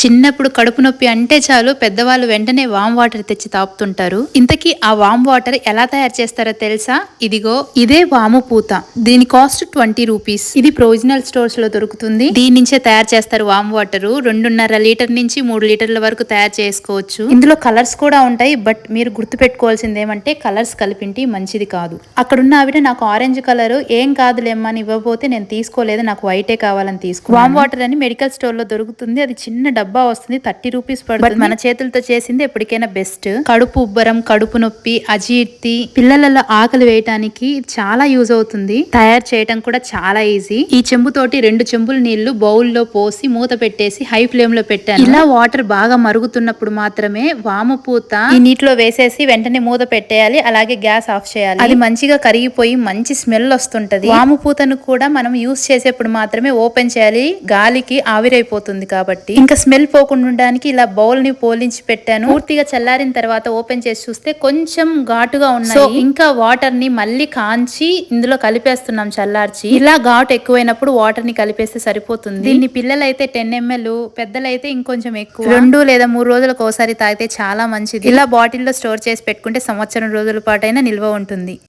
చిన్నప్పుడు కడుపు నొప్పి అంటే చాలు పెద్దవాళ్ళు వెంటనే వామ్ వాటర్ తెచ్చి తాపుతుంటారు. ఇంతకీ ఆ వామ్ వాటర్ ఎలా తయారు చేస్తారో తెలుసా? ఇదిగో ఇదే వాము పూత. దీని కాస్ట్ ట్వంటీ రూపీస్. ఇది ప్రొవిజనల్ స్టోర్స్లో దొరుకుతుంది. దీని నుంచే తయారు చేస్తారు వామ్ వాటర్. రెండున్నర లీటర్ నుంచి మూడు లీటర్ల వరకు తయారు చేసుకోవచ్చు. ఇందులో కలర్స్ కూడా ఉంటాయి బట్ మీరు గుర్తు పెట్టుకోవాల్సింది ఏమంటే కలర్స్ కలిపింటి మంచిది కాదు. అక్కడున్న ఆవిడ నాకు ఆరెంజ్ కలర్ ఏం కాదులేమ్మా అని ఇవ్వబోతే నేను తీసుకోలేదు నాకు వైటే కావాలని తీసుకో వామ్ వాటర్ అని మెడికల్ స్టోర్లో దొరుకుతుంది అది చిన్న డబ్బు వస్తుంది థర్టీ రూపీస్ పడుతుంది. మన చేతులతో చేసింది ఎప్పటికైనా బెస్ట్. కడుపు ఉబ్బరం కడుపు నొప్పి అజీర్తి పిల్లలలో ఆకలి వేయటానికి చాలా యూజ్ అవుతుంది. తయారు చేయటం కూడా చాలా ఈజీ. ఈ చెంబుతోటి రెండు చెంబుల నీళ్ళు బౌల్లో పోసి మూత పెట్టేసి హై ఫ్లేమ్లో పెట్టాను. ఇలా వాటర్ బాగా మరుగుతున్నప్పుడు మాత్రమే వాము పూత ఈ నీటిలో వేసేసి వెంటనే మూత పెట్టేయాలి అలాగే గ్యాస్ ఆఫ్ చేయాలి. అది మంచిగా కరిగిపోయి మంచి స్మెల్ వస్తుంటది. వాము పూతను కూడా మనం యూస్ చేసేప్పుడు మాత్రమే ఓపెన్ చేయాలి. గాలికి ఆవిరైపోతుంది కాబట్టి. ఇంకా స్మెల్ పోకుండా ఉండడానికి ఇలా బౌల్ని పోలించి పెట్టాను. పూర్తిగా చల్లారిన తర్వాత ఓపెన్ చేసి చూస్తే కొంచెం ఘాటుగా ఉన్నాయి. ఇంకా వాటర్ని మళ్ళీ కాంచి ఇందులో కలిపేస్తున్నాం చల్లార్చి. ఇలా ఘాటు ఎక్కువైనప్పుడు వాటర్ని కలిపేస్తే సరిపోతుంది. దీన్ని పిల్లలైతే టెన్ ఎంఎల్ పెద్దలైతే ఇంకొంచెం ఎక్కువ. రెండు లేదా మూడు రోజులకు ఒకసారి తాగితే చాలా మంచిది. ఇలా బాటిల్లో స్టోర్ చేసి పెట్టుకుంటే సంవత్సరం రోజుల పాటైనా నిల్వ ఉంటుంది.